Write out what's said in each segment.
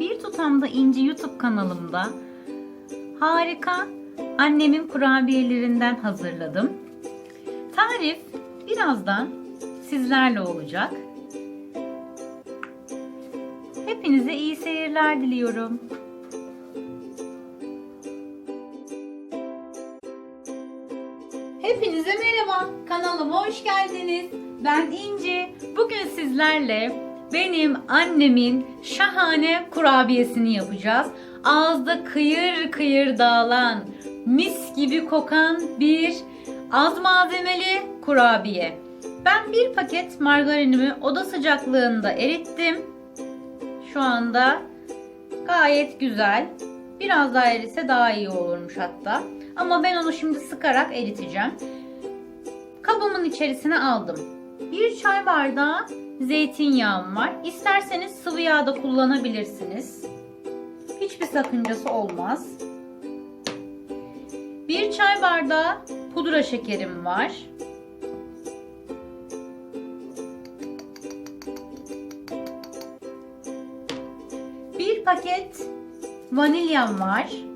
Bir Tutamda İnci YouTube kanalımda harika annemin kurabiyelerinden hazırladım. Tarif birazdan sizlerle olacak. Hepinize iyi seyirler diliyorum. Hepinize merhaba. Kanalıma hoş geldiniz. Ben İnci. Bugün sizlerle benim annemin şahane kurabiyesini yapacağız. Ağızda kıyır kıyır dağılan, mis gibi kokan bir az malzemeli kurabiye. Ben bir paket margarinimi oda sıcaklığında erittim. Şu anda gayet güzel. Biraz daha eritse daha iyi olurmuş hatta. Ama ben onu şimdi sıkarak eriteceğim. Kabımın içerisine aldım. Bir çay bardağı zeytinyağım var. İsterseniz sıvı yağ da kullanabilirsiniz. Hiçbir sakıncası olmaz. Bir çay bardağı pudra şekerim var. Bir paket vanilyam var.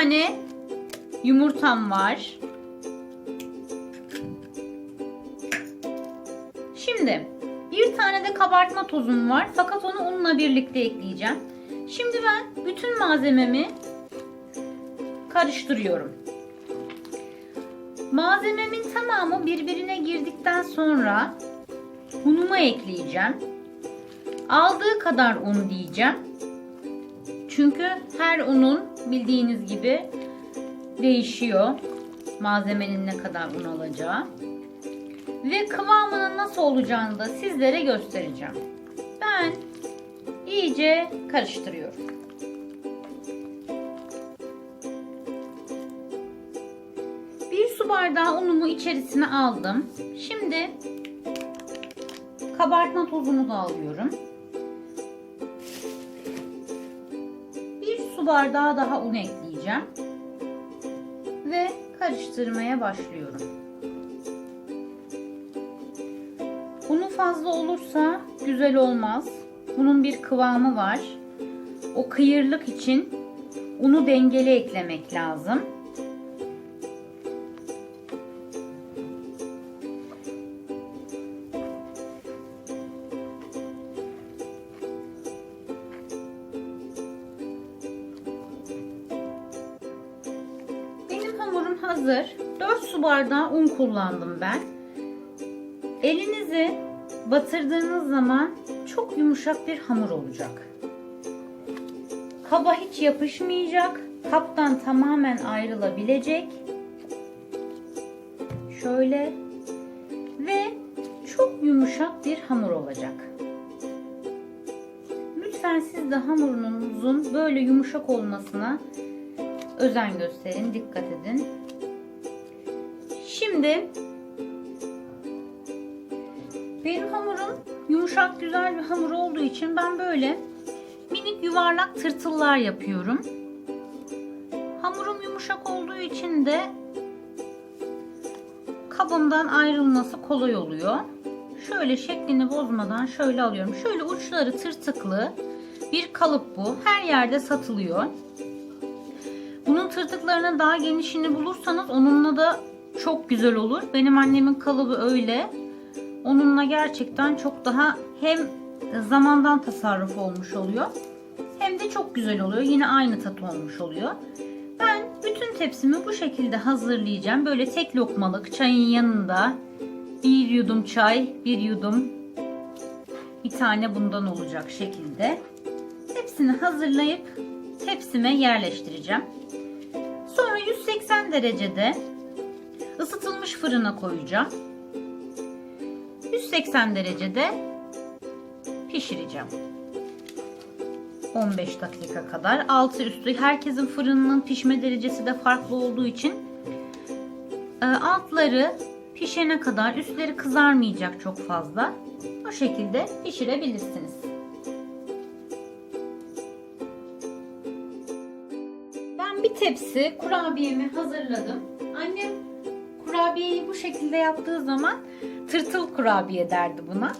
Tane yumurtam var. Şimdi bir tane de kabartma tozum var fakat onu unla birlikte ekleyeceğim. Şimdi ben bütün malzememi karıştırıyorum. Malzememin tamamı birbirine girdikten sonra unumu ekleyeceğim. Aldığı kadar un diyeceğim. Çünkü her unun bildiğiniz gibi değişiyor. Malzemenin ne kadar un alacağı. Ve kıvamının nasıl olacağını da sizlere göstereceğim. Ben iyice karıştırıyorum. Bir su bardağı unumu içerisine aldım. Şimdi kabartma tozumu da alıyorum. Su bardağı daha un ekleyeceğim. Ve karıştırmaya başlıyorum. Unu fazla olursa güzel olmaz. Bunun bir kıvamı var. O kıyırlık için unu dengeli eklemek lazım. Hazır. 4 su bardağı un kullandım ben. Elinizi batırdığınız zaman çok yumuşak bir hamur olacak. Kaba hiç yapışmayacak. Kaptan tamamen ayrılabilecek. Şöyle ve çok yumuşak bir hamur olacak. Lütfen siz de hamurunuzun böyle yumuşak olmasına özen gösterin, dikkat edin. Şimdi benim hamurum yumuşak güzel bir hamur olduğu için ben böyle minik yuvarlak tırtıllar yapıyorum. Hamurum yumuşak olduğu için de kabından ayrılması kolay oluyor. Şöyle şeklini bozmadan şöyle alıyorum. Şöyle uçları tırtıklı bir kalıp bu. Her yerde satılıyor. Bunun tırtıklarının daha genişini bulursanız onunla da çok güzel olur. Benim annemin kalıbı öyle. Onunla gerçekten çok daha hem zamandan tasarruf olmuş oluyor. Hem de çok güzel oluyor. Yine aynı tat olmuş oluyor. Ben bütün tepsimi bu şekilde hazırlayacağım. Böyle tek lokmalık çayın yanında bir yudum çay, bir yudum bir tane bundan olacak şekilde. Hepsini hazırlayıp tepsime yerleştireceğim. Sonra 180 derecede ısıtılmış fırına koyacağım. 180 derecede pişireceğim. 15 dakika kadar. Altı üstü herkesin fırınının pişme derecesi de farklı olduğu için e, altları pişene kadar üstleri kızarmayacak çok fazla. O şekilde pişirebilirsiniz. Ben bir tepsi kurabiyemi hazırladım. Annem kurabiyeyi bu şekilde yaptığı zaman tırtıl kurabiye derdi buna.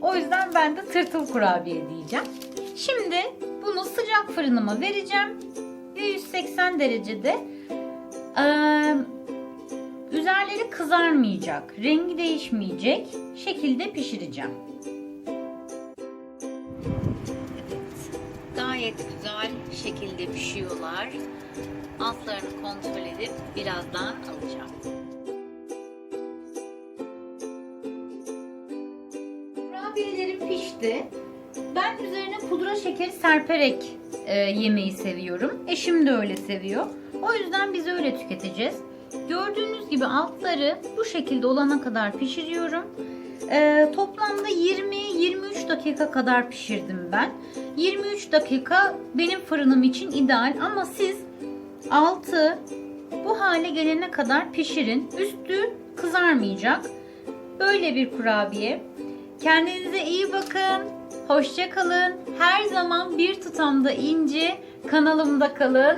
O yüzden ben de tırtıl kurabiye diyeceğim. Şimdi bunu sıcak fırınıma vereceğim. Ve 180 derecede eee, üzerleri kızarmayacak, rengi değişmeyecek şekilde pişireceğim. Evet, gayet güzel şekilde pişiyorlar. Altlarını kontrol edip birazdan alacağım. Kurabiyelerim pişti. Ben üzerine pudra şekeri serperek e, yemeği seviyorum. Eşim de öyle seviyor. O yüzden biz öyle tüketeceğiz. Gördüğünüz gibi altları bu şekilde olana kadar pişiriyorum. E, toplamda 20-23 dakika kadar pişirdim ben. 23 dakika benim fırınım için ideal ama siz altı bu hale gelene kadar pişirin. Üstü kızarmayacak. Böyle bir kurabiye. Kendinize iyi bakın. Hoşça kalın. Her zaman bir tutamda inci kanalımda kalın.